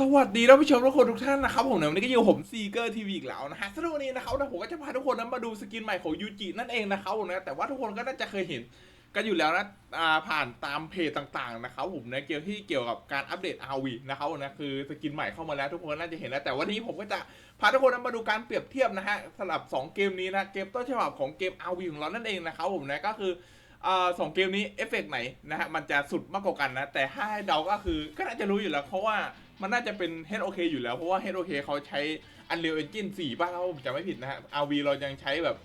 สวัสดีท่านผู้ชมทุกคนทุกท่านนะครับผมเนี่ยวันนี้ก็อยู่ผมซีเกอร์ทีวีอีกแล้วนะฮะสำหรับวันนี้นะครับนะผมก็จะพาทุกคนนั้นมาดูสกินใหม่ของยูจินั่นเองนะครับผมนะแต่ว่าทุกคนก็น่าจะเคยเห็นกันอยู่แล้วนะผ่านตามเพจต่างๆนะครับผมนะเกี่ยวที่เกี่ยวกับการอัปเดต RV นะครับผมนะคือสกินใหม่เข้ามาแล้วทุกคนน่าจะเห็นแล้วแต่วันนี้ผมก็จะพาทุกคนนั้นมาดูการเปรียบเทียบนะฮะสำหรับสองเกมนี้นะเกมต้นฉบับของเกม RV ของเรานั่นเองนะครับผมนะก็คือสองเกมนี้เอฟเฟกต์ไหนนะฮะมันจะสุดมากกว่ากันนะแต่ถ้าให้เดาก็คือก็น่าจะรู้อยู่แล้วเพราะว่า มันน่าจะเป็น HOK อยู่แล้ว เพราะว่า HOK เขาใช้ Unreal Engine 4ป่ะถ้าผมจำไม่ผิดนะฮะ RV เรายังใช้แบบ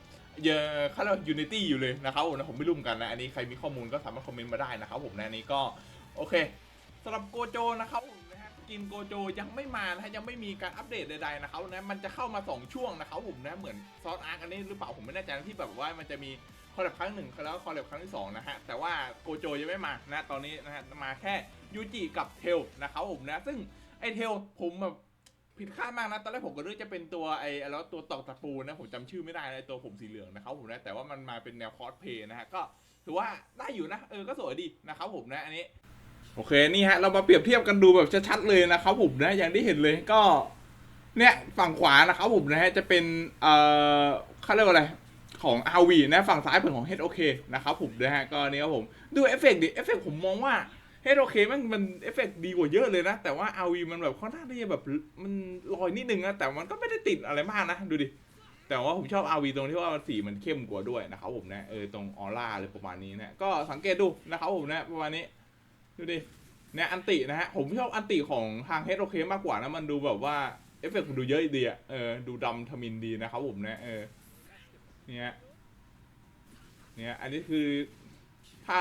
เยอะเขาเรียกว่า Unity อยู่เลยนะครับผมนะผมไม่รู้เหมือนกันนะ อันนี้ใครมีข้อมูลก็สามารถคอมเมนต์มาได้นะครับผมนะอันนี้ก็โอเคสำหรับโกโจนะครับผมนะฮะกินโกโจยังไม่มานะฮะยังไม่มีการอัปเดตใดๆนะครับนะมันจะเข้ามาสองช่วงนะครับผมนะเหมือนซอสอาร์กอันนี้หรือเปล่าผมไม่แน่ใจที่แบบว่ามันจะมีคอลแลบครั้งหนึ่งแล้วก็คอลแลบครั้งที่สองนะฮะแต่ว่าโกโจยังไม่มานะตอนนี้นะฮะมาแค่ยูจิกับเทลนะครับผมนะซึ่ง ไอเทลผมแบบผิดคาดมากนะ ตอนแรกผมก็นึกจะเป็นตัวไอแล้วตัวตอกตะปูนะ ผมจำชื่อไม่ได้นะไอ้ตัวผมสีเหลืองนะครับผมนะแต่ว่ามันมาเป็นแนวคอสเพย์นะฮะ ก็ถือว่าได้อยู่นะ เออ ก็สวยดีนะครับผมนะ อันนี้ โอเค นี่ฮะ เรามาเปรียบเทียบกันดูแบบชัดๆเลยนะครับผมนะ อย่างที่เห็นเลยก็ เนี่ย ฝั่งขวานะครับผมนะฮะ จะเป็น เอ่อเขาเรียกว่าอะไรของ RV นะ ฝั่งซ้ายเป็นของ HOK นะครับผมนะฮะ ก็อันนี้ครับผม ดูเอฟเฟกต์ดิ เอฟเฟกต์ผมมองว่า HOK มันมันเอฟเฟกต์ดีกว่าเยอะเลยนะ แต่ว่า RV มันแบบค่อนข้างที่จะแบบมันลอยนิดนึงนะแต่มันก็ไม่ได้ติดอะไรมากนะ ดูดิ แต่ว่าผมชอบ RV ตรงที่ว่าสีมันเข้มกว่าด้วยนะครับผมนะเออตรงออร่าเลยประมาณนี้นะก็สังเกตดูนะครับผมนะประมาณนี้ ดูดิเนี่ยอันตินะฮะผมชอบอันติของทาง HOK มากกว่านะมันดูแบบว่าเอฟเฟกต์มันดูเยอะดีอะเออดูดำทมินดีนะครับผมนะเออเนี่ยเนี่ยอันนี้คือถ้า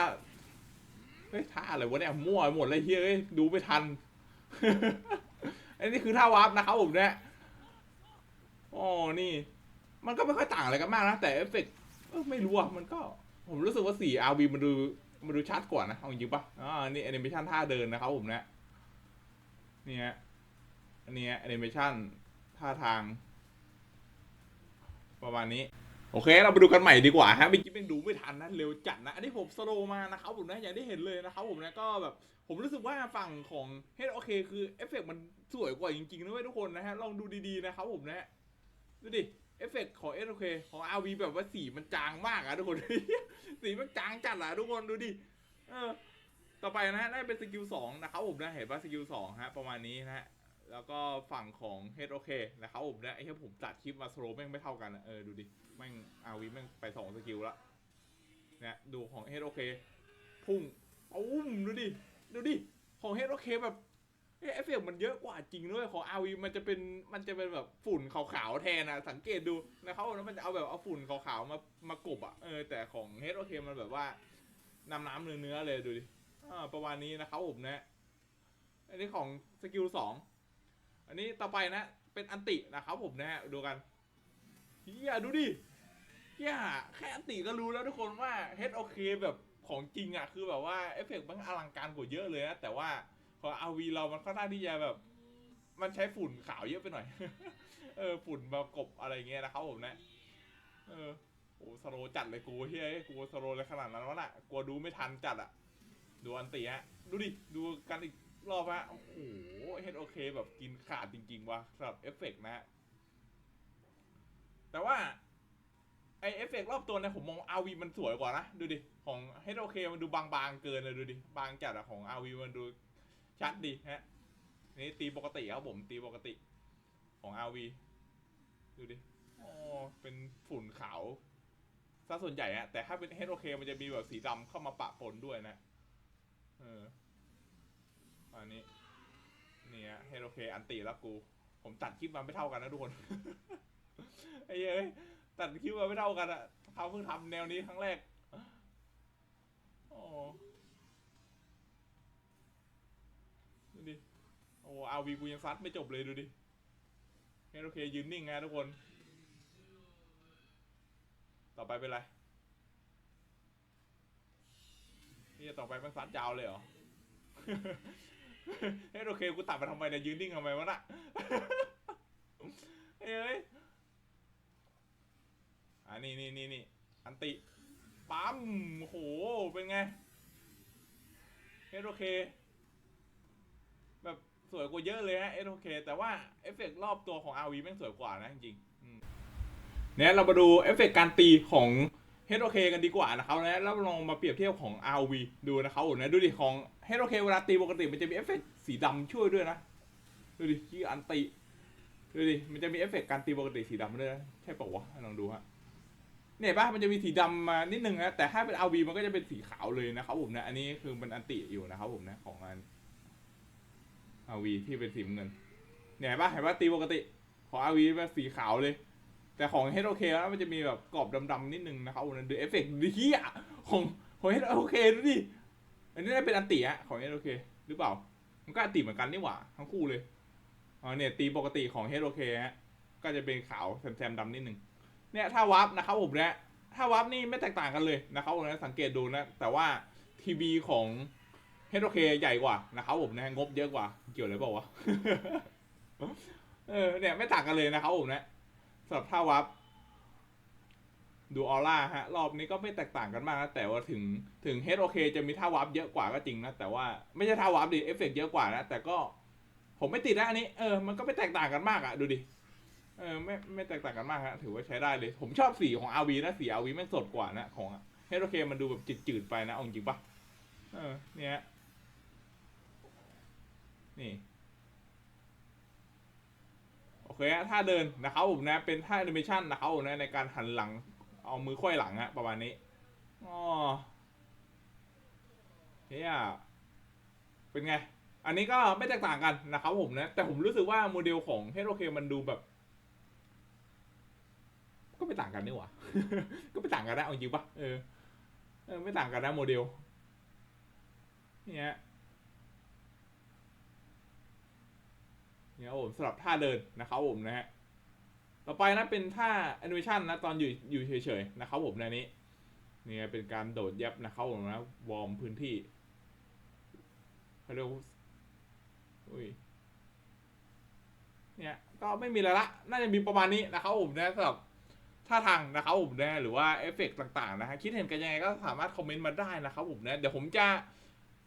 เฮ้ยท่าอะไรวะเนี่ยมั่วหมดเลยเฮ้ยอ้ยดูไม่ทันอันนี้คือท่าวาร์ปนะครับผมเนี่ยอ๋อนี่ มันก็ไม่ค่อยต่างอะไรกันมากนะ แต่เอฟเฟกต์ไม่รู้อะมันก็ ผมรู้สึกว่าสี RV มันดูมันดูชัดกว่านะเอาจริงปะอ่านี่แอนิเมชันท่าเดินนะครับผมเนี่ยนี่ฮะอันนี้แอนิเมชันท่าทาง ประมาณนี้ โอเค เราไปดูกันใหม่ดีกว่าฮะเมื่อกี้เป็นดูไม่ทันนะเร็วจัดนะ อันนี้ผมสโลมานะครับผมนะอย่างที่เห็นเลยนะครับผมนะก็แบบผมรู้สึกว่าฝั่งของเฮดโอเคคือเอฟเฟกต์มันสวยกว่าจริงๆนะเว้ยทุกคนนะฮะลองดูดีๆนะครับผมนะดูดิเอฟเฟกต์ของเอสโอเคของ RV แบบว่าสีมันจางมากอะทุกคน สีมันจางจัดอะทุกคนดูดิเออต่อไปนะฮะได้เป็นสกิลสองนะครับผมนะเห็นว่าสกิลสองฮะประมาณนี้นะฮะ แล้วก็ฝั่งของเฮดโอเคนะครับผมนะไอ้ที่ผมตัดคลิปมาสโลแม่งไม่เท่ากันอะเออดูดิ แม่งอาวีแม่งไปสองสกิลละเนี่ยดูของเฮดโอเคพุ่งอุ้มดูดิ ดูดิ ของเฮดโอเคแบบเอ๊ะเฟเฟกต์มันเยอะกว่าจริงด้วยของอาวีมันจะเป็นมันจะเป็นแบบฝุ่นขาวๆแทนนะสังเกตดูนะครับแล้วมันจะเอาแบบเอาฝุ่นขาวๆมามากบอะเออแต่ของเฮดโอเคมันแบบว่าน้ำน้ำเนื้อเนื้อเลยดูดิอ่าประมาณนี้นะครับผมนะอันนี้ของสกิลสอง อันนี้ต่อไปนะ เป็นอันตินะครับผมนะฮะดูกันเฮียดูดิเฮียแค่อันติก็รู้แล้วทุกคนว่า HOK แบบของจริงอะคือแบบว่าเอฟเฟกต์มันอลังการกว่าเยอะเลยนะแต่ว่าของ RV เรามันค่อนข้างที่จะแบบ มันใช้ฝุ่นขาวเยอะไปหน่อย เออฝุ่นมากบอะไรเงี้ยนะครับผมนะ เออโอ้สโลจัดเลยกูเฮียกูสโลเลยขนาดนั้นวะน่ะกลัวดูไม่ทันจัดอะ ดูอันติฮะดูดิ ดูกันอีก รอบฮะโอ้โห HOK แบบกินขาดจริง ๆ ว่ะสำหรับเอฟเฟกต์นะฮะแต่ว่า ไอเอฟเฟกรอบตัวเนี่ยผมมองอาวีมันสวยกว่านะ ดูดิ ของเฮดโอเคมันดูบางๆเกินเลยดูดิ บางจัดอะของอาวีมันดูชัดดีฮะ นี่ตีปกติครับผมตีปกติของอาวีดูดิอ๋อเป็นฝุ่นขาวซะส่วนใหญ่อะแต่ถ้าเป็นเฮดโอเคมันจะมีแบบสีดำเข้ามาปะปนด้วยนะ เออ อันนี้ เนี่ยเฮโอเคอันตีแล้วกู ผมตัดคลิปมาไม่เท่ากันนะทุกคน ไอ้เอ้ยตัดคิวมาไม่เท่ากันอะเขาเพิ่งทำแนวนี้ครั้งแรกโอ้ดูดิ โอ้อาวีกูยังซัดไม่จบเลยดูดิเฮโอเคยืนนิ่งไงทุกคน ต่อไปเป็นไรนี่จะต่อไปมันซัดยาวเลยเหรอ เฮ้ยโอเคกูตัดมาทำไมเนี่ยยืนนิ่งทำไมวะน่ะเฮ้ยอ้ยอ่านี่นี่นี่นี่อันติปั๊มโหเป็นไงเฮดโอเค แบบสวยกว่าเยอะเลยฮะ SOK แต่ว่าเอฟเฟกรอบตัวของ RV แม่งสวยกว่านะจริงๆเนี่ยเรามาดูเอฟเฟกการตีของ HOK กันดีกว่านะครับนะแล้วลองมาเปรียบเทียบของ RV ดูนะครับผมนะดูดิของ HOK เคเวลาตีปกติมันจะมีเอฟเฟกต์สีดำช่วยด้วยนะ ดูดิที่อันติดูดิมันจะมีเอฟเฟกต์การตีปกติสีดำด้วยนะใช่ปะวะลองดูฮะเนี่ยป่ะมันจะมีสีดำมานิดนึงนะแต่ถ้าเป็น RV มันก็จะเป็นสีขาวเลยนะครับผมนะอันนี้คือมันอันติอยู่นะครับผมนะของอัน RV ที่เป็นสีเงินเนี่ยป่ะเห็นป่ะตีปกติ ของ RV เป็นสีขาวเลย แต่ของ HOK แล้วมันจะมีแบบกรอบดำๆนิดนึงนะครับผมนะดูเอฟเฟกต์ดิเฮียของของ HOK ดูดิอันนี้น่าเป็นอันติอะของ HOK หรือเปล่า มันก็อันติเหมือนกันนี่หว่า ทั้งคู่เลยอ๋อเนี่ยตีปกติของ HOK ฮะก็จะเป็นขาวแซมๆดำนิดนึงเนี่ยถ้าวับนะครับผมเนี่ยถ้าวับนี่ไม่แตกต่างกันเลยนะครับผมนะสังเกตดูนะ แต่ว่าทีวีของ HOK ใหญ่กว่านะครับผมนะงบเยอะกว่าเกี่ยวอะไรเปล่าวะเออเนี่ยไม่ต่างกันเลยนะครับผมนะ สำหรับท่าวับดูออร่าฮะ รอบนี้ก็ไม่แตกต่างกันมากนะแต่ว่าถึงถึง HOK จะมีท่าวับเยอะกว่าก็จริงนะแต่ว่าไม่ใช่ท่าวับดิเอฟเฟกต์เยอะกว่านะแต่ก็ ผมไม่ติดนะอันนี้เออมันก็ไม่แตกต่างกันมากอะดูดิเออไม่ไม่แตกต่างกันมากฮะถือว่าใช้ได้เลย ผมชอบสีของ RV นะสี RV แม่งสดกว่านะของเฮโรเคมันดูแบบจืดๆไปนะเอาจริงปะเออเนี่ยฮะนี่ เคฮะท่าเดินนะครับผมนะเป็นท่าแอนิเมชันนะครับผมนะในการหันหลังเอามือค่อยหลังฮะประมาณนี้อ๋อเฮียเป็นไง อันนี้ก็ไม่แตกต่างกันนะครับผมนะ แต่ผมรู้สึกว่าโมเดลของ h ฮ o k มันดูแบบ ก็ไม่ต่างกันนี่หว่าก็ไม่ต่างกันนะเอาจริงปะเออเออ ไม่ต่างกันนะโมเดลเนี่ย นี่ครับผมสำหรับท่าเดินนะครับผมนะฮะต่อไปนะเป็นท่าแอนิเมชันนะตอนอยู่อยู่เฉยๆนะครับผมในนี้นี่เป็นการโดดยับนะครับผมนะวอร์มพื้นที่เขาเรียกว่าอุ้ยเนี่ยก็ไม่มีอะไรละ น่าจะมีประมาณนี้นะครับผมนะสำหรับท่าทางนะครับผมนะหรือว่าเอฟเฟกต์ต่างๆนะฮะคิดเห็นกันยังไงก็สามารถคอมเมนต์มาได้นะครับผมนะเดี๋ยวผมจะ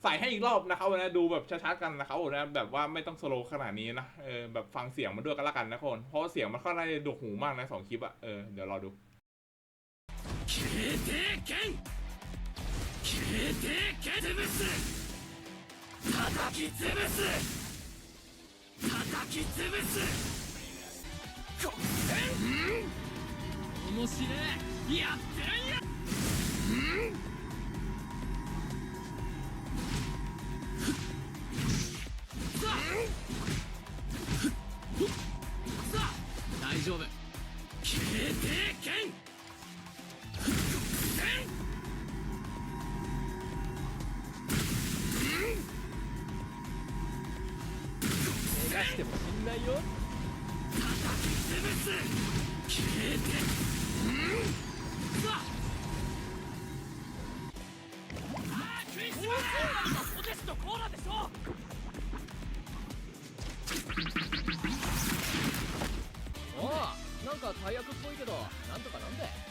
ใส่ให้อีกรอบนะครับนะดูแบบชัดๆกันนะครับผมนะแบบว่าไม่ต้องสโลว์ขนาดนี้นะ เออแบบฟังเสียงมันด้วยกันละกันนะคน เพราะว่าเสียงมันค่อนข้างจะดุหูมากนะสองคลิปอะเออ เดี๋ยวรอดู 消えて剣消えて剣潰す叩き潰す叩き潰すこせん面白いやってるんや 逃がしても死んないよ消えてさああー食いしばれポテチとコーラでしょおおなんか大役っぽいけどなんとかなんで